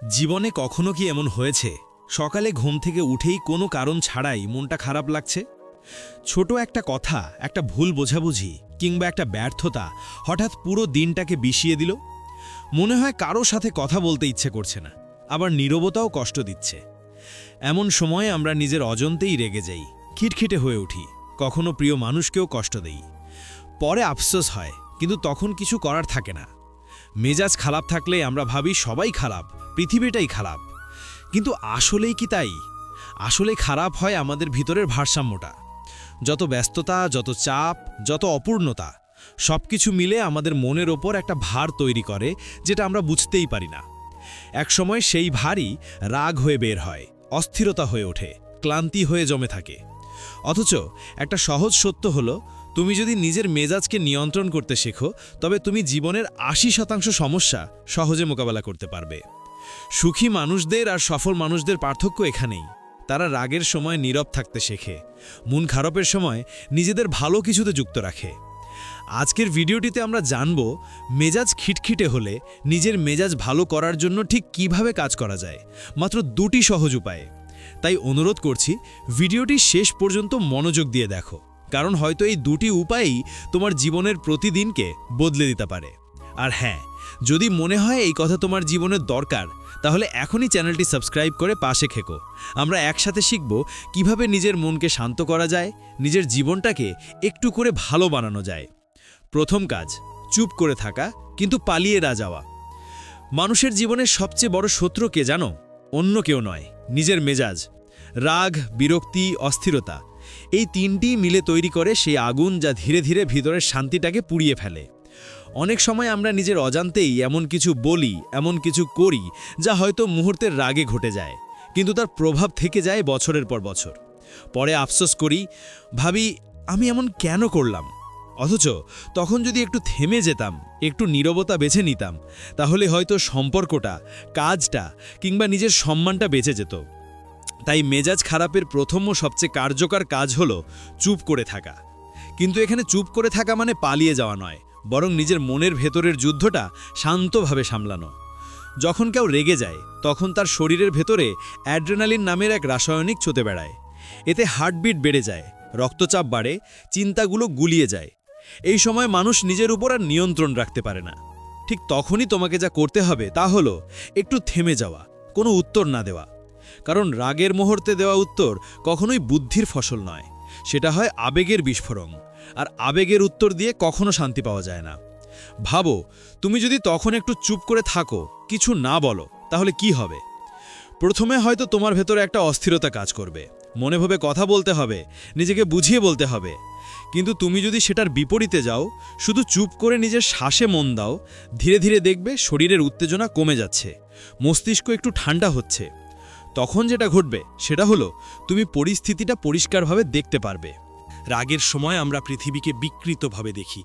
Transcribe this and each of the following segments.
জীবনে কখনো কি এমন হয়েছে? সকালে ঘুম থেকে উঠেই কোনো কারণ ছাড়াই মনটা খারাপ লাগছে? ছোট একটা কথা, একটা ভুল বোঝাবুঝি, কিংবা একটা ব্যর্থতা হঠাৎ পুরো দিনটাকে বিষিয়ে দিল? মনে হয় কারও সাথে কথা বলতে ইচ্ছে করছে না, আবার নীরবতাও কষ্ট দিচ্ছে। এমন সময়ে আমরা নিজের অজন্তেই রেগে যাই, খিটখিটে হয়ে উঠি, কখনো প্রিয় মানুষকেও কষ্ট দেই। পরে আফসোস হয়, কিন্তু তখন কিছু করার থাকে না। মেজাজ খারাপ থাকলে আমরা ভাবি সবাই খারাপ, পৃথিবীটাই খারাপ। কিন্তু আসলেই কি তাই? আসলে খারাপ হয় আমাদের ভিতরের ভারসাম্যটা। যত ব্যস্ততা, যত চাপ, যত অপূর্ণতা সব কিছু মিলে আমাদের মনের ওপর একটা ভার তৈরি করে যেটা আমরা বুঝতেই পারি না। একসময় সেই ভারই রাগ হয়ে বের হয়, অস্থিরতা হয়ে ওঠে, ক্লান্তি হয়ে জমে থাকে। অথচ একটা সহজ সত্য হলো তুমি যদি নিজের মেজাজকে নিয়ন্ত্রণ করতে শেখো, তবে তুমি জীবনের আশি শতাংশ সমস্যা সহজে মোকাবেলা করতে পারবে। সুখী মানুষদের আর সফল মানুষদের পার্থক্য এখানেই। তারা রাগের সময় নীরব থাকতে শেখে, মন খারাপের সময় নিজেদের ভালো কিছুতে যুক্ত রাখে। আজকের ভিডিওটিতে আমরা জানব, মেজাজ খিটখিটে হলে নিজের মেজাজ ভালো করার জন্য ঠিক কীভাবে কাজ করা যায়, মাত্র দুটি সহজ উপায়ে। তাই অনুরোধ করছি, ভিডিওটি শেষ পর্যন্ত মনোযোগ দিয়ে দেখো। কারণ হয়তো এই দুটি উপায়ই তোমার জীবনের প্রতিদিনকে বদলে দিতে পারে। আর হ্যাঁ যদি মনে হয় এই কথা তোমার জীবনের দরকার, তাহলে এখনই চ্যানেলটি সাবস্ক্রাইব করে পাশে খেকো আমরা একসাথে শিখব কীভাবে নিজের মনকে শান্ত করা যায়, নিজের জীবনটাকে একটু করে ভালো বানানো যায়। প্রথম কাজ, চুপ করে থাকা, কিন্তু পালিয়ে না যাওয়া। মানুষের জীবনের সবচেয়ে বড় শত্রু কে জানো? অন্য কেউ নয়, নিজের মেজাজ। রাগ, বিরক্তি, অস্থিরতা এই তিনটি মিলে তৈরি করে সেই আগুন যা ধীরে ধীরে ভিতরের শান্তিটাকে পুড়িয়ে ফেলে। অনেক সময় আমরা নিজের অজান্তেই এমন কিছু বলি, এমন কিছু করি, যা হয়তো মুহূর্তের রাগে ঘটে যায়, কিন্তু তার প্রভাব থেকে যায় বছরের পর বছর। পরে আফসোস করি, ভাবি, আমি এমন কেন করলাম? অথচ তখন যদি একটু থেমে যেতাম, একটু নীরবতা বেছে নিতাম, তাহলে হয়তো সম্পর্কটা, কাজটা, কিংবা নিজের সম্মানটা বেঁচে যেত। তাই মেজাজ খারাপের প্রথম ও সবচেয়ে কার্যকর কাজ হল চুপ করে থাকা। কিন্তু এখানে চুপ করে থাকা মানে পালিয়ে যাওয়া নয়, বরং নিজের মনের ভেতরের যুদ্ধটা শান্তভাবে সামলানো। যখন কেউ রেগে যায়, তখন তার শরীরের ভেতরে অ্যাড্রেনালিন নামের এক রাসায়নিক চতে বেড়ায়। এতে হার্টবিট বেড়ে যায়, রক্তচাপ বাড়ে, চিন্তাগুলো গুলিয়ে যায়। এই সময় মানুষ নিজের উপর আর নিয়ন্ত্রণ রাখতে পারে না। ঠিক তখনই তোমাকে যা করতে হবে তা হলো একটু থেমে যাওয়া, কোনো উত্তর না দেওয়া। কারণ রাগের মুহূর্তে দেওয়া উত্তর কখনোই বুদ্ধির ফসল নয়। সেটা হয় আবেগের বিস্ফোরণ। আর আবেগের উত্তর দিয়ে কখনো শান্তি পাওয়া যায় না। ভাবো, তুমি যদি তখন একটু চুপ করে থাকো, কিছু না বলো, তাহলে কি হবে? প্রথমে হয়তো তোমার ভেতরে একটা অস্থিরতা কাজ করবে। মনে ভাবে কথা বলতে হবে, নিজেকে বুঝিয়ে বলতে হবে। কিন্তু তুমি যদি সেটার বিপরীতে যাও, শুধু চুপ করে নিজের শ্বাসে মন দাও, ধীরে ধীরে দেখবে শরীরের উত্তেজনা কমে যাচ্ছে। মস্তিষ্ক একটু ঠান্ডা হচ্ছে। তখন যেটা ঘটবে, সেটা হলো, তুমি পরিস্থিতিটা পরিষ্কারভাবে দেখতে পারবে। রাগের সময় আমরা পৃথিবীকে বিকৃতভাবে দেখি।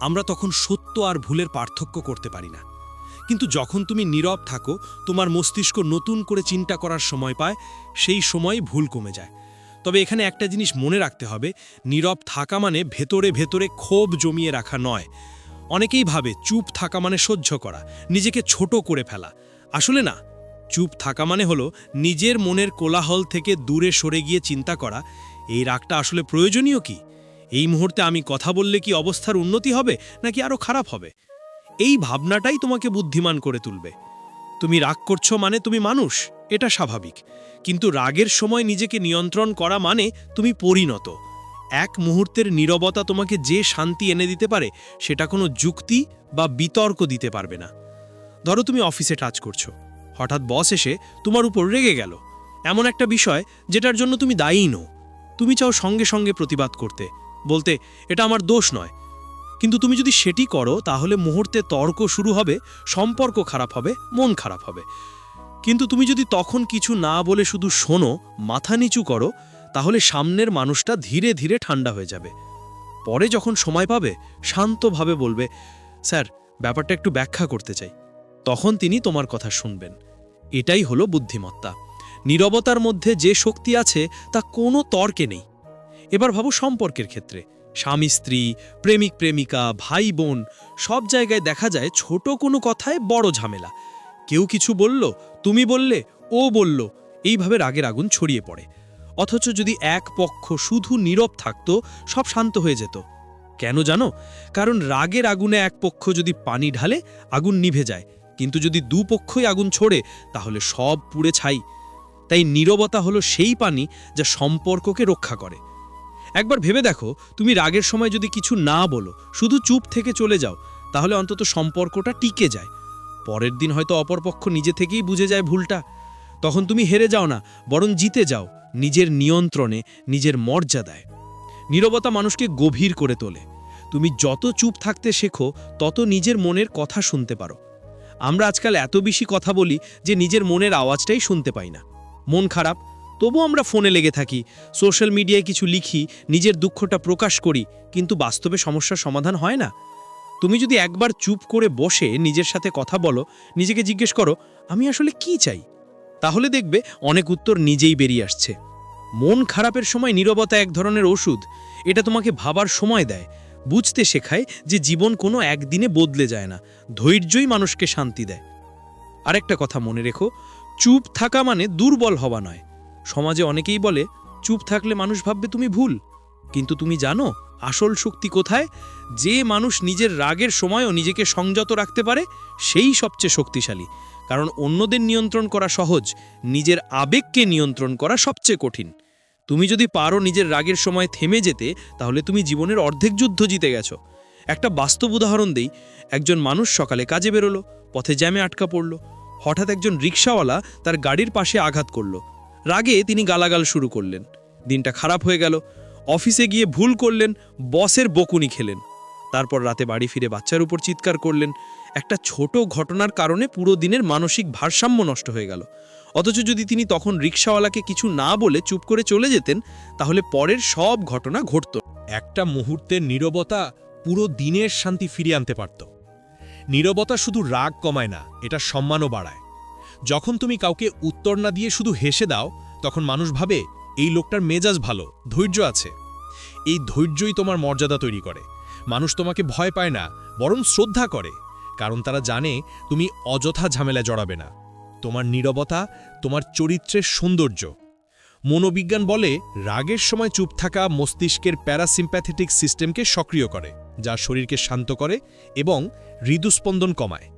আমরা তখন সত্য আর ভুলের পার্থক্য করতে পারি না। কিন্তু যখন তুমি নীরব থাকো, তোমার মস্তিষ্ক নতুন করে চিন্তা করার সময় পায়, সেই সময় ভুল কমে যায়। তবে এখানে একটা জিনিস মনে রাখতে হবে, নীরব থাকা মানে ভেতরে ভেতরে ক্ষোভ জমিয়ে রাখা নয়। অনেকেই ভাবে চুপ থাকা মানে সহ্য করা, নিজেকে ছোট করে ফেলা। আসলে না চুপ থাকা মানে হলো নিজের মনের কোলাহল থেকে দূরে সরে গিয়ে চিন্তা করা। এই রাগটা আসলে প্রয়োজনীয় কি? এই মুহূর্তে আমি কথা বললে কি অবস্থার উন্নতি হবে, নাকি আরও খারাপ হবে? এই ভাবনাটাই তোমাকে বুদ্ধিমান করে তুলবে। তুমি রাগ করছ মানে তুমি মানুষ, এটা স্বাভাবিক। কিন্তু রাগের সময় নিজেকে নিয়ন্ত্রণ করা মানে তুমি পরিণত। এক মুহূর্তের নীরবতা তোমাকে যে শান্তি এনে দিতে পারে, সেটা কোনো যুক্তি বা বিতর্ক দিতে পারবে না। ধরো তুমি অফিসে টাচ করছ। হঠাৎ বস এসে তোমার উপর রেগে গেল। এমন একটা বিষয় যেটার জন্য তুমি দায়ী নো তুমি চাও সঙ্গে সঙ্গে প্রতিবাদ করতে। বলতে, এটা আমার দোষ নয়। কিন্তু তুমি যদি সেটি করো, তাহলে মুহূর্তে তর্ক শুরু হবে, সম্পর্ক খারাপ হবে, মন খারাপ হবে। কিন্তু তুমি যদি তখন কিছু না বলে শুধু শোনো, মাথা নিচু করো, তাহলে সামনের মানুষটা ধীরে ধীরে ঠান্ডা হয়ে যাবে। পরে যখন সময় পাবে, শান্তভাবে বলবে, স্যার, ব্যাপারটা একটু ব্যাখ্যা করতে চাই। তখন তিনি তোমার কথা শুনবেন। এটাই হলো বুদ্ধিমত্তা। নীরবতার মধ্যে যে শক্তি আছে, তা কোনো তর্কে নেই। এবার ভাবো সম্পর্কের ক্ষেত্রে। স্বামী, স্ত্রী, প্রেমিক, প্রেমিকা, ভাই, বোন, সব জায়গায় দেখা যায় ছোট কোনো কথায় বড় ঝামেলা। কেউ কিছু বলল, তুমি বললে, ও বলল, এইভাবে রাগের আগুন ছড়িয়ে পড়ে। অথচ যদি এক পক্ষ শুধু নীরব থাকত, সব শান্ত হয়ে যেত। কেন জানো? কারণ রাগের আগুনে এক পক্ষ যদি পানি ঢালে, আগুন নিভে যায়। কিন্তু যদি দুপক্ষই আগুন ছোড়ে, তাহলে সব পুড়ে ছাই। তাই নীরবতা হলো সেই পানি যা সম্পর্ককে রক্ষা করে। একবার ভেবে দেখো, তুমি রাগের সময় যদি কিছু না বলো, শুধু চুপ থেকে চলে যাও, তাহলে অন্তত সম্পর্কটা টিকে যায়। পরের দিন হয়তো অপরপক্ষ নিজে থেকেই বুঝে যায় ভুলটা। তখন তুমি হেরে যাও না, বরং জিতে যাও, নিজের নিয়ন্ত্রণে, নিজের মর্যাদায়। নীরবতা মানুষকে গভীর করে তোলে। তুমি যত চুপ থাকতে শেখো, তত নিজের মনের কথা শুনতে পারো। আমরা আজকাল এত বেশি কথা বলি যে নিজের মনের আওয়াজটাই শুনতে পাই না। মন খারাপ তবু আমরা ফোনে লেগে থাকি, সোশ্যাল মিডিয়ায় কিছু লিখি, নিজের দুঃখটা প্রকাশ করি, কিন্তু বাস্তবে সমস্যার সমাধান হয় না। তুমি যদি একবার চুপ করে বসে নিজের সাথে কথা বলো, নিজেকে জিজ্ঞেস করো, আমি আসলে কি চাই? তাহলে দেখবে অনেক উত্তর নিজেই বেরিয়ে আসছে। মন খারাপের সময় নীরবতা এক ধরনের ওষুধ। এটা তোমাকে ভাবার সময় দেয়। বুঝতে শেখায় যে জীবন কোনো একদিনে বদলে যায় না, ধৈর্যই মানুষকে শান্তি দেয়। আরেকটা কথা মনে রেখো, চুপ থাকা মানে দুর্বল হওয়া নয়। সমাজে অনেকেই বলে, চুপ থাকলে মানুষ ভাববে তুমি ভুল। কিন্তু তুমি জানো, আসল শক্তি কোথায়? যে মানুষ নিজের রাগের সময়ও নিজেকে সংযত রাখতে পারে, সেই সবচেয়ে শক্তিশালী। কারণ অন্যদের নিয়ন্ত্রণ করা সহজ, নিজের আবেগকে নিয়ন্ত্রণ করা সবচেয়ে কঠিন। তুমি যদি পারো নিজের রাগের সময় থেমে যেতে, তাহলে তুমি জীবনের অর্ধেক যুদ্ধ জিতে গেছো। একটা বাস্তব উদাহরণ দেই, একজন মানুষ সকালে কাজে বেরোলো, পথে জ্যামে আটকা পড়ল, হঠাৎ একজন রিক্সাওয়ালা তার গাড়ির পাশে আঘাত করল। রাগে তিনি গালাগাল শুরু করলেন। দিনটা খারাপ হয়ে গেল, অফিসে গিয়ে ভুল করলেন, বসের বকুনি খেলেন। তারপর রাতে বাড়ি ফিরে বাচ্চার উপর চিৎকার করলেন। একটা ছোট ঘটনার কারণে পুরো দিনের মানসিক ভারসাম্য নষ্ট হয়ে গেল। অথচ যদি তিনি তখন রিক্সাওয়ালাকে কিছু না বলে চুপ করে চলে যেতেন, তাহলে পরের সব ঘটনা ঘটত। একটা মুহূর্তের নীরবতা পুরো দিনের শান্তি ফিরিয়ে আনতে পারত। নীরবতা শুধু রাগ কমায় না, এটা সম্মানও বাড়ায়। যখন তুমি কাউকে উত্তর না দিয়ে শুধু হেসে দাও, তখন মানুষ ভাবে, এই লোকটার মেজাজ ভালো, ধৈর্য আছে। এই ধৈর্যই তোমার মর্যাদা তৈরি করে। মানুষ তোমাকে ভয় পায় না, বরং শ্রদ্ধা করে। কারণ তারা জানে, তুমি অযথা ঝামেলা জড়াবে না। তোমার নীরবতা, তোমার চরিত্রের সৌন্দর্য। মনোবিজ্ঞান বলে রাগের সময় চুপ থাকা মস্তিষ্কের প্যারাসিম্প্যাথেটিক সিস্টেমকে সক্রিয় করে, যা শরীরকে শান্ত করে এবং হৃদস্পন্দন কমায়।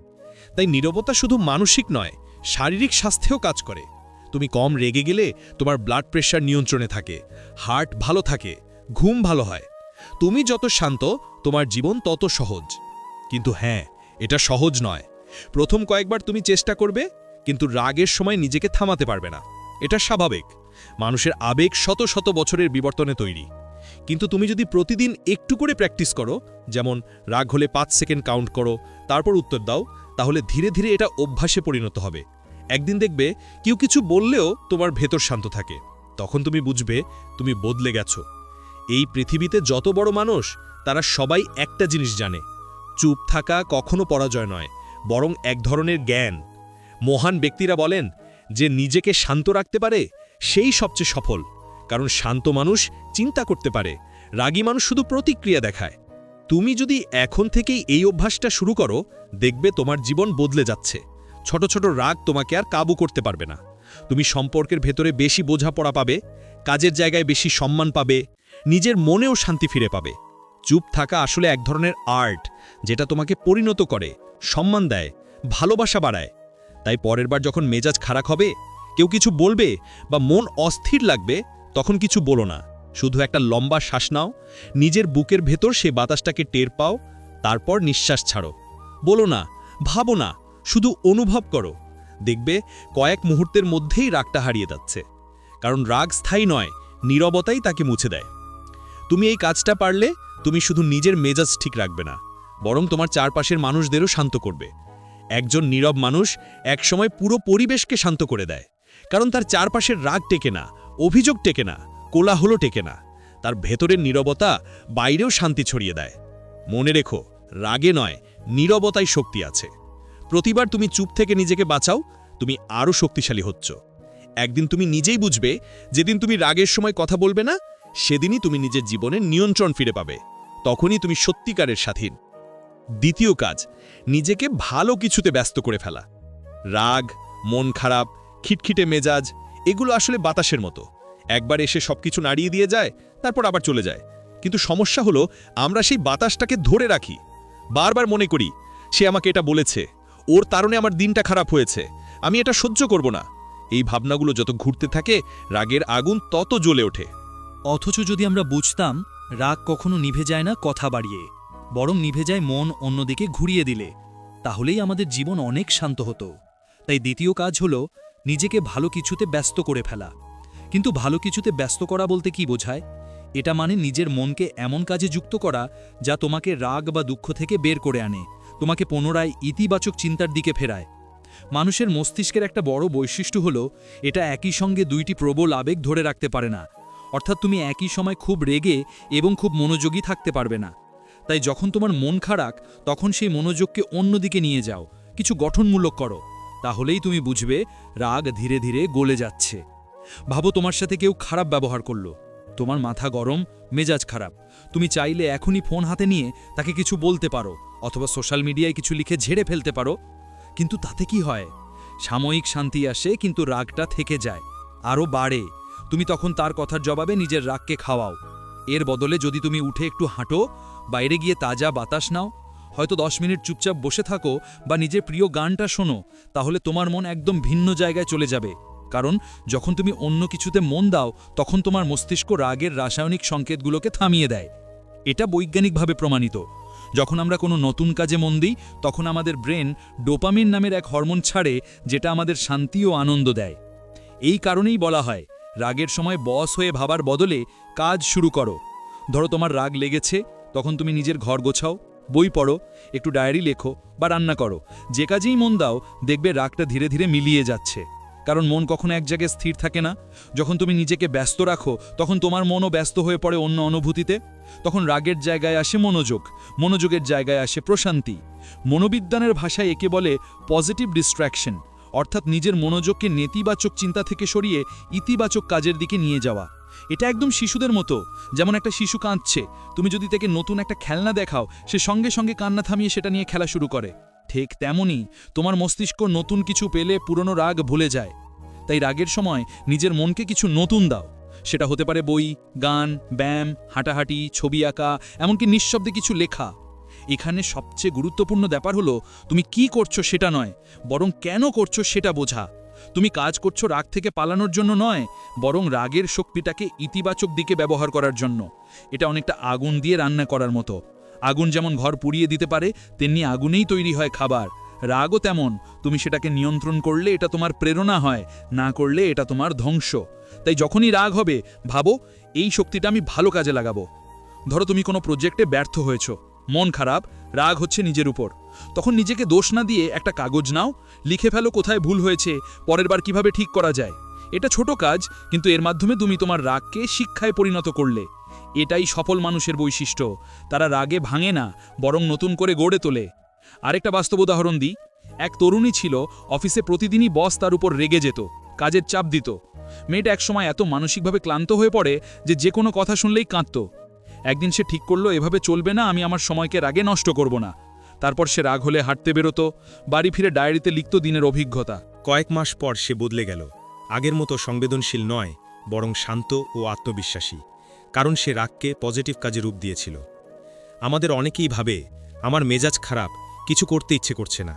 তাই নীরবতা শুধু মানসিক নয়, শারীরিক স্বাস্থ্যেও কাজ করে। তুমি কম রেগে গেলে তোমার ব্লাড প্রেশার নিয়ন্ত্রণে থাকে, হার্ট ভালো থাকে, ঘুম ভালো হয়। তুমি যত শান্ত, তোমার জীবন তত সহজ। কিন্তু হ্যাঁ এটা সহজ নয়। প্রথম কয়েকবার তুমি চেষ্টা করবে কিন্তু রাগের সময় নিজেকে থামাতে পারবে না। এটা স্বাভাবিক। মানুষের আবেগ শত শত বছরের বিবর্তনে তৈরি। কিন্তু তুমি যদি প্রতিদিন একটু করে প্র্যাকটিস করো, যেমন রাগ হলে পাঁচ সেকেন্ড কাউন্ট করো, তারপর উত্তর দাও, তাহলে ধীরে ধীরে এটা অভ্যাসে পরিণত হবে। একদিন দেখবে কেউ কিছু বললেও তোমার ভেতর শান্ত থাকে। তখন তুমি বুঝবে তুমি বদলে গেছো। এই পৃথিবীতে যত বড় মানুষ, তারা সবাই একটা জিনিস জানে। চুপ থাকা কখনো পরাজয় নয়, বরং এক ধরনের জ্ঞান। মহান ব্যক্তিরা বলেন যে নিজেকে শান্ত রাখতে পারে সেই সবচেয়ে সফল, কারণ শান্ত মানুষ চিন্তা করতে পারে, রাগী মানুষ শুধু প্রতিক্রিয়া দেখায়। তুমি যদি এখন থেকেই এই অভ্যাসটা শুরু করো, দেখবে তোমার জীবন বদলে যাচ্ছে। ছোট ছোট রাগ তোমাকে আর কাবু করতে পারবে না। তুমি সম্পর্কের ভেতরে বেশি বোঝাপড়া পাবে, কাজের জায়গায় বেশি সম্মান পাবে, নিজের মনেও শান্তি ফিরে পাবে। চুপ থাকা আসলে এক ধরনের আর্ট, যেটা তোমাকে পরিণত করে, সম্মান দেয়, ভালোবাসা বাড়ায়। তাই পরের বার যখন মেজাজ খারাপ হবে, কেউ কিছু বলবে বা মন অস্থির লাগবে, তখন কিছু বলো না। শুধু একটা লম্বা শ্বাস নাও, নিজের বুকের ভেতর সে বাতাসটাকে টের পাও, তারপর নিঃশ্বাস ছাড়ো। বলো না, ভাবো না, শুধু অনুভব করো। দেখবে কয়েক মুহূর্তের মধ্যেই রাগটা হারিয়ে যাচ্ছে। কারণ রাগ স্থায়ী নয়, নীরবতাই তাকে মুছে দেয়। তুমি এই কাজটা পারলে, তুমি শুধু নিজের মেজাজ ঠিক রাখবে না, বরং তোমার চারপাশের মানুষদেরও শান্ত করবে। একজন নীরব মানুষ একসময় পুরো পরিবেশকে শান্ত করে দেয়। কারণ তার চারপাশের রাগ টেকে না, অভিযোগ টেকে না কোলাহল টেকে না। তার ভেতরের নীরবতা বাইরেও শান্তি ছড়িয়ে দেয়। মনে রেখো, রাগে নয়, নীরবতায় শক্তি আছে। প্রতিবার তুমি চুপ থেকে নিজেকে বাঁচাও, তুমি আরও শক্তিশালী হচ্ছ। একদিন তুমি নিজেই বুঝবে, যেদিন তুমি রাগের সময় কথা বলবে না, সেদিনই তুমি নিজের জীবনের নিয়ন্ত্রণ ফিরে পাবে। তখনই তুমি সত্যিকারের স্বাধীন। দ্বিতীয় কাজ, নিজেকে ভালো কিছুতে ব্যস্ত করে ফেলা। রাগ, মন খারাপ, খিটখিটে মেজাজ, এগুলো আসলে বাতাসের মতো। একবার এসে সবকিছু নাড়িয়ে দিয়ে যায়, তারপর আবার চলে যায়। কিন্তু সমস্যা হলো, আমরা সেই বাতাসটাকে ধরে রাখি। বারবার মনে করি, সে আমাকে এটা বলেছে, ওর কারণে আমার দিনটা খারাপ হয়েছে, আমি এটা সহ্য করব না। এই ভাবনাগুলো যত ঘুরতে থাকে, রাগের আগুন তত জ্বলে ওঠে। অথচ যদি আমরা বুঝতাম, রাগ কখনো নিভে যায় না কথা বাড়িয়ে। বরং নিভে যায় মন অন্যদিকে ঘুরিয়ে দিলে, তাহলেই আমাদের জীবন অনেক শান্ত হতো। তাই দ্বিতীয় কাজ হলো নিজেকে ভালো কিছুতে ব্যস্ত করে ফেলা। কিন্তু ভালো কিছুতে ব্যস্ত করা বলতে কি বোঝায়? এটা মানে নিজের মনকে এমন কাজে যুক্ত করা যা তোমাকে রাগ বা দুঃখ থেকে বের করে আনে, তোমাকে পুনরায় ইতিবাচক চিন্তার দিকে ফেরায়। মানুষের মস্তিষ্কের একটা বড় বৈশিষ্ট্য হলো এটা একই সঙ্গে দুইটি প্রবল আবেগ ধরে রাখতে পারে না। অর্থাৎ তুমি একই সময় খুব রেগে এবং খুব মনোযোগী থাকতে পারবে না। তাই যখন তোমার মন খারাপ, তখন সেই মনোযোগকে অন্যদিকে নিয়ে যাও। কিছু গঠনমূলক করো। তাহলেই তুমি বুঝবে রাগ ধীরে ধীরে গলে যাচ্ছে। ভাবো তোমার সাথে কেউ খারাপ ব্যবহার করল। তোমার মাথা গরম, মেজাজ খারাপ। তুমি চাইলে এখনই ফোন হাতে নিয়ে তাকে কিছু বলতে পারো, অথবা সোশ্যাল মিডিয়ায় কিছু লিখে ঝেড়ে ফেলতে পারো। কিন্তু তাতে কি হয়? সাময়িক শান্তি আসে, কিন্তু রাগটা থেকে যায়। আরও বাড়ে। তুমি তখন তার কথার জবাবে নিজের রাগকে খাওয়াও। এর বদলে যদি তুমি উঠে একটু হাঁটো, বাইরে গিয়ে তাজা বাতাস নাও, হয়তো দশ মিনিট চুপচাপ বসে থাকো বা নিজের প্রিয় গানটা শোনো, তাহলে তোমার মন একদম ভিন্ন জায়গায় চলে যাবে। কারণ যখন তুমি অন্য কিছুতে মন দাও, তখন তোমার মস্তিষ্ক রাগের রাসায়নিক সংকেতগুলোকে থামিয়ে দেয়। এটা বৈজ্ঞানিকভাবে প্রমাণিত। যখন আমরা কোনো নতুন কাজে মন দিই, তখন আমাদের ব্রেন ডোপামিন নামের এক হরমোন ছাড়ে, যেটা আমাদের শান্তি ও আনন্দ দেয়। এই কারণেই বলা হয়, রাগের সময় বস হয়ে ভাবার বদলে কাজ শুরু করো। ধরো তোমার রাগ লেগেছে, তখন তুমি নিজের ঘর গোছাও, বই পড়ো, একটু ডায়েরি লেখো বা রান্না করো। যে কাজেই মন দাও, দেখবে রাগটা ধীরে ধীরে মিলিয়ে যাচ্ছে। কারণ মন কখনো এক জায়গায় স্থির থাকে না। যখন তুমি নিজেকে ব্যস্ত রাখো, তখন তোমার মনও ব্যস্ত হয়ে পড়ে অন্য অনুভূতিতে। তখন রাগের জায়গায় আসে মনোযোগ, মনোযোগের জায়গায় আসে প্রশান্তি। মনোবিজ্ঞানের ভাষায় একে বলে পজিটিভ ডিস্ট্র্যাকশন অর্থাৎ নিজের মনোযোগকে নেতিবাচক চিন্তা থেকে সরিয়ে ইতিবাচক কাজের দিকে নিয়ে যাওয়া। এটা একদম শিশুদের মতো। যেমন একটা শিশু কাঁদছে, তুমি যদি তাকে নতুন একটা খেলনা দেখাও, সে সঙ্গে সঙ্গে কান্না থামিয়ে সেটা নিয়ে খেলা শুরু করে। ঠিক তেমনই তোমার মস্তিষ্ক নতুন কিছু পেলে পুরনো রাগ ভুলে যায়। তাই রাগের সময় নিজের মনকে কিছু নতুন দাও। সেটা হতে পারে বই, গান, ব্যায়াম, হাঁটাহাঁটি, ছবি আঁকা, এমনকি নিঃশব্দে কিছু লেখা। এখানে সবচেয়ে গুরুত্বপূর্ণ ব্যাপার হলো, তুমি কি করছ সেটা নয়, বরং কেন করছ সেটা বোঝা। তুমি কাজ করছ রাগ থেকে পালানোর জন্য নয়, বরং রাগের শক্তিটাকে ইতিবাচক দিকে ব্যবহার করার জন্য। এটা অনেকটা আগুন দিয়ে রান্না করার মতো। আগুন যেমন ঘর পুড়িয়ে দিতে পারে, তেমনি আগুনেই তৈরি হয় খাবার। রাগও তেমন, তুমি সেটাকে নিয়ন্ত্রণ করলে এটা তোমার প্রেরণা হয়, না করলে এটা তোমার ধ্বংস। তাই যখনই রাগ হবে, ভাবো, এই শক্তিটা আমি ভালো কাজে লাগাবো। ধরো তুমি কোনো প্রজেক্টে ব্যর্থ হয়েছ। মন খারাপ, রাগ হচ্ছে নিজের উপর। তখন নিজেকে দোষ না দিয়ে একটা কাগজ নাও, লিখে ফেলো কোথায় ভুল হয়েছে, পরের বার কীভাবে ঠিক করা যায়। এটা ছোট কাজ, কিন্তু এর মাধ্যমে তুমি তোমার রাগকে শিক্ষায় পরিণত করলে। এটাই সফল মানুষের বৈশিষ্ট্য। তারা রাগে ভাঙে না, বরং নতুন করে গড়ে তোলে। আরেকটা বাস্তব উদাহরণ দিই। এক তরুণী ছিল, অফিসে প্রতিদিনই বস তার উপর রেগে যেত, কাজের চাপ দিত। মেয়েটা একসময় এত মানসিকভাবে ক্লান্ত হয়ে পড়ে যে যে কোনো কথা শুনলেই কাঁদত। একদিন সে ঠিক করল, এভাবে চলবে না, আমি আমার সময়কে রাগে নষ্ট করব না। তারপর সে রাগ হলে হাঁটতে বেরোতো, বাড়ি ফিরে ডায়েরিতে লিখত দিনের অভিজ্ঞতা। কয়েক মাস পর সে বদলে গেল। আগের মতো সংবেদনশীল নয়, বরং শান্ত ও আত্মবিশ্বাসী, কারণ সে রাগকে পজিটিভ কাজে রূপ দিয়েছিল। আমাদের অনেকেই ভাবে, আমার মেজাজ খারাপ, কিছু করতে ইচ্ছে করছে না।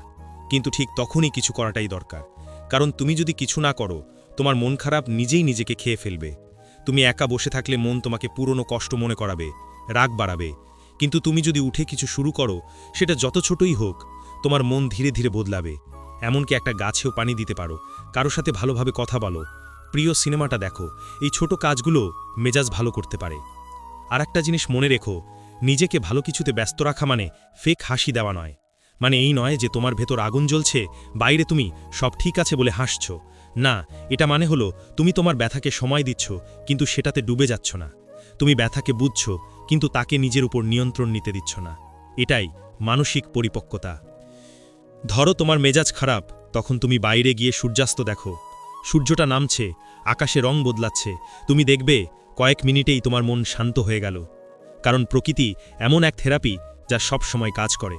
কিন্তু ঠিক তখনই কিছু করাটাই দরকার। কারণ তুমি যদি কিছু না করো, তোমার মন খারাপ নিজেই নিজেকে খেয়ে ফেলবে। তুমি একা বসে থাকলে মন তোমাকে পুরনো কষ্ট মনে করাবে, রাগ বাড়াবে। কিন্তু তুমি যদি উঠে কিছু শুরু করো, সেটা যত ছোটই হোক, তোমার মন ধীরে ধীরে বদলাবে। এমনকি একটা গাছেও পানি দিতে পারো, কারও সাথে ভালোভাবে কথা বলো। প্রিয় সিনেমাটা দেখো, এই ছোট কাজগুলো মেজাজ ভালো করতে পারে। আর একটা জিনিস মনে রেখো, নিজেকে ভালো কিছুতে ব্যস্ত রাখা মানে ফেক হাসি দেওয়া নয়। মানে এই নয় যে তোমার ভেতর আগুন জ্বলছে, বাইরে তুমি সব ঠিক আছে বলে হাসছ। না, এটা মানে হলো, তুমি তোমার ব্যথাকে সময় দিচ্ছ, কিন্তু সেটাতে ডুবে যাচ্ছ না। তুমি ব্যথাকে বুঝছ, কিন্তু তাকে নিজের উপর নিয়ন্ত্রণ নিতে দিচ্ছ না। এটাই মানসিক পরিপক্কতা। ধরো তোমার মেজাজ খারাপ, তখন তুমি বাইরে গিয়ে সূর্যাস্ত দেখো। সূর্যটা নামছে, আকাশে রং বদলাচ্ছে। তুমি দেখবে, কয়েক মিনিটেই তোমার মন শান্ত হয়ে গেল। কারণ প্রকৃতি এমন এক থেরাপি যা সব সময় কাজ করে।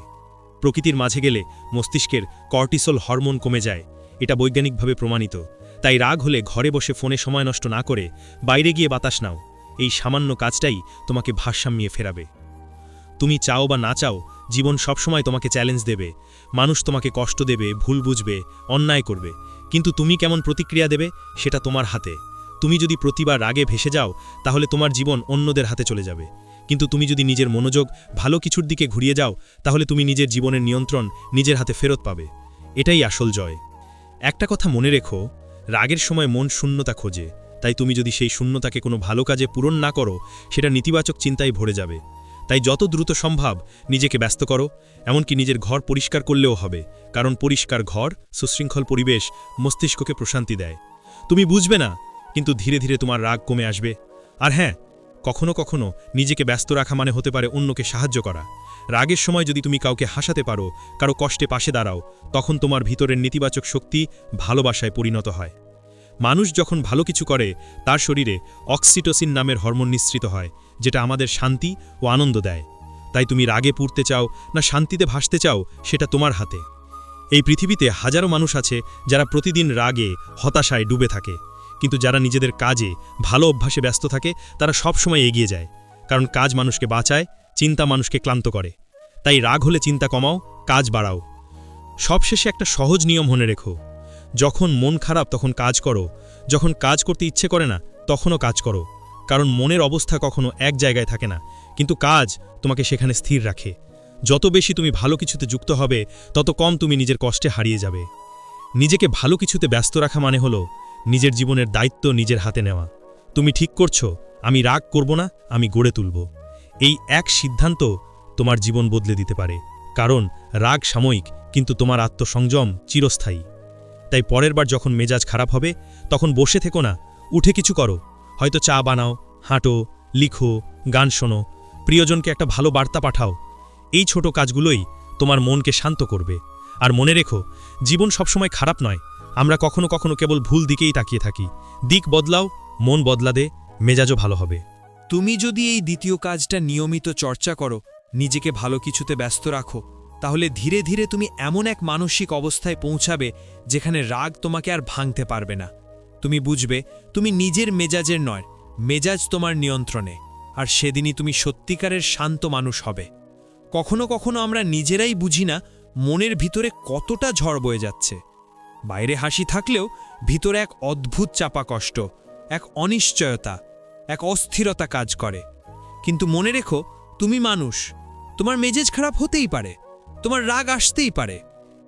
প্রকৃতির মাঝে গেলে মস্তিষ্কের কর্টিসল হরমোন কমে যায় এটা বৈজ্ঞানিকভাবে প্রমাণিত। তাই রাগ হলে ঘরে বসে ফোনে সময় নষ্ট না করে বাইরে গিয়ে বাতাস নাও। এই সামান্য কাজটাই তোমাকে ভারসাম্যে ফেরাবে। তুমি চাও বা না চাও, জীবন সবসময় তোমাকে চ্যালেঞ্জ দেবে। মানুষ তোমাকে কষ্ট দেবে, ভুল বুঝবে, অন্যায় করবে। কিন্তু তুমি কেমন প্রতিক্রিয়া দেবে, সেটা তোমার হাতে। তুমি যদি প্রতিবার রাগে ভেসে যাও, তাহলে তোমার জীবন অন্যদের হাতে চলে যাবে। কিন্তু তুমি যদি নিজের মনোযোগ ভালো কিছুর দিকে ঘুরিয়ে যাও, তাহলে তুমি নিজের জীবনের নিয়ন্ত্রণ নিজের হাতে ফেরত পাবে। এটাই আসল জয়। একটা কথা মনে রেখো, রাগের সময় মন শূন্যতা খোঁজে, তাই তুমি যদি সেই শূন্যতাকে কোনো ভালো কাজে পূরণ না করো, সেটা নেতিবাচক চিন্তায় ভরে যাবে। তাই যত দ্রুত সম্ভব নিজেকে ব্যস্ত করো, এমনকি নিজের ঘর পরিষ্কার করলেও হবে, কারণ পরিষ্কার ঘর সুশৃঙ্খল পরিবেশ মস্তিষ্ককে প্রশান্তি দেয়। তুমি বুঝবে না, কিন্তু ধীরে ধীরে তোমার রাগ কমে আসবে। আর হ্যাঁ কখনো কখনো নিজেকে ব্যস্ত রাখা মানে হতে পারে অন্যকে সাহায্য করা। রাগের সময় যদি তুমি কাউকে হাসাতে পারো, কারও কষ্টে পাশে দাঁড়াও, তখন তোমার ভিতরের নেতিবাচক শক্তি ভালোবাসায় পরিণত হয়। মানুষ যখন ভালো কিছু করে, তার শরীরে অক্সিটোসিন নামের হরমোন নিঃসৃত হয়, যেটা আমাদের শান্তি ও আনন্দ দেয়। তাই তুমি রাগে পুড়তে চাও না শান্তিতে ভাসতে চাও, সেটা তোমার হাতে। এই পৃথিবীতে হাজারো মানুষ আছে যারা প্রতিদিন রাগে, হতাশায় ডুবে থাকে। কিন্তু যারা নিজেদের কাজে, ভালো অভ্যাসে ব্যস্ত থাকে, তারা সবসময় এগিয়ে যায়। কারণ কাজ মানুষকে বাঁচায় চিন্তা মানুষকে ক্লান্ত করে। তাই রাগ হলে চিন্তা কমাও, কাজ বাড়াও। সবশেষে একটা সহজ নিয়ম মনে রেখো। যখন মন খারাপ, তখন কাজ করো। যখন কাজ করতে ইচ্ছে করে না, তখনও কাজ করো। কারণ মনের অবস্থা কখনো এক জায়গায় থাকে না। কিন্তু কাজ তোমাকে সেখানে স্থির রাখে। যত বেশি তুমি ভালো কিছুতে যুক্ত হবে, তত কম তুমি নিজের কষ্টে হারিয়ে যাবে। নিজেকে ভালো কিছুতে ব্যস্ত রাখা মানে হলো নিজের জীবনের দায়িত্ব নিজের হাতে নেওয়া। তুমি ঠিক করছ, আমি রাগ করব না, আমি গড়ে তুলব। এই এক সিদ্ধান্ত তোমার জীবন বদলে দিতে পারে। কারণ রাগ সাময়িক, কিন্তু তোমার আত্মসংযম চিরস্থায়ী। তাই পরের বার যখন মেজাজ খারাপ হবে, তখন বসে থেকো না, উঠে কিছু করো। হয়তো চা বানাও, হাঁটো, লিখো, গান শোনো, প্রিয়জনকে একটা ভালো বার্তা পাঠাও। এই ছোট কাজগুলোই তোমার মনকে শান্ত করবে। আর মনে রেখো, জীবন সবসময় খারাপ নয়। আমরা কখনো কখনো কেবল ভুল দিকেই তাকিয়ে থাকি। দিক বদলাও, মন বদলা দে মেজাজও ভালো হবে। তুমি যদি এই দ্বিতীয় কাজটা নিয়মিত চর্চা করো, নিজেকে ভালো কিছুতে ব্যস্ত রাখো, তাহলে ধীরে ধীরে তুমি এমন এক মানসিক অবস্থায় পৌঁছাবে যেখানে রাগ তোমাকে আর ভাঙতে পারবে না। তুমি বুঝবে, তুমি নিজের মেজাজের নয়, মেজাজ তোমার নিয়ন্ত্রণে, আর সেদিনই তুমি সত্যিকারের শান্ত মানুষ হবে। কখনো কখনো আমরা নিজেরাই বুঝি না, মনের ভিতরে কতটা ঝড় বয়ে যাচ্ছে। বাইরে হাসি থাকলেও ভিতরে এক অদ্ভুত চাপা কষ্ট এক অনিশ্চয়তা এক অস্থিরতা কাজ করে। কিন্তু মনে রেখো, তুমি মানুষ। তোমার মেজাজ খারাপ হতেই পারে। তোমার রাগ আসতেই পারে।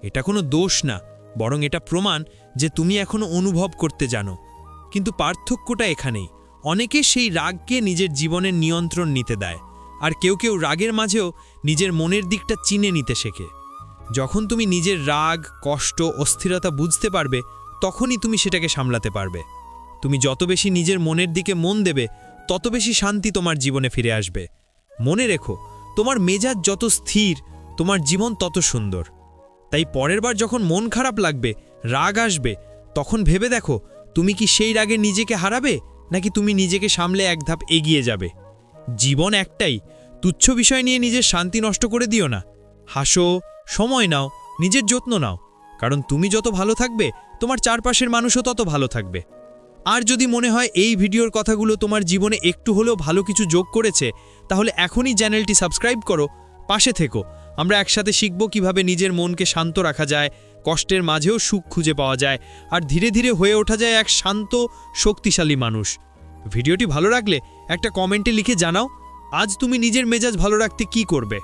এটা কোনো দোষ না, বরং এটা প্রমাণ যে তুমি এখনও অনুভব করতে জানো। কিন্তু পার্থক্যটা এখানেই। অনেকে সেই রাগকে নিজের জীবনের নিয়ন্ত্রণ নিতে দেয়, আর কেউ কেউ রাগের মাঝেও নিজের মনের দিকটা চিনে নিতে শেখে। যখন তুমি নিজের রাগ, কষ্ট, অস্থিরতা বুঝতে পারবে, তখনই তুমি সেটাকে সামলাতে পারবে। তুমি যত বেশি নিজের মনের দিকে মন দেবে, তত বেশি শান্তি তোমার জীবনে ফিরে আসবে। মনে রেখো, তোমার মেজাজ যত স্থির, তোমার জীবন তত সুন্দর। তাই পরের বার যখন মন খারাপ লাগবে, রাগ আসবে, তখন ভেবে দেখো, তুমি কি সেই রাগে নিজেকে হারাবে, নাকি তুমি নিজেকে সামলে এক ধাপ এগিয়ে যাবে? জীবন একটাই, তুচ্ছ বিষয় নিয়ে নিজের শান্তি নষ্ট করে দিও না। হাসো, সময় নাও, নিজের যত্ন নাও। কারণ তুমি যত ভালো থাকবে, তোমার চারপাশের মানুষও তত ভালো থাকবে। আর যদি মনে হয় এই ভিডিওর কথাগুলো তোমার জীবনে একটু হলেও ভালো কিছু যোগ করেছে, তাহলে এখনই চ্যানেলটি সাবস্ক্রাইব করো, পাশে থেকো। আমরা একসাথে শিখব কীভাবে নিজের মনকে শান্ত রাখা যায়, কষ্টের মাঝেও সুখ খুঁজে পাওয়া যায়, আর ধীরে ধীরে হয়ে ওঠা যায় এক শান্ত, শক্তিশালী মানুষ। ভিডিওটি ভালো লাগলে একটা কমেন্টে লিখে জানাও, আজ তুমি নিজের মেজাজ ভালো রাখতে কি করবে?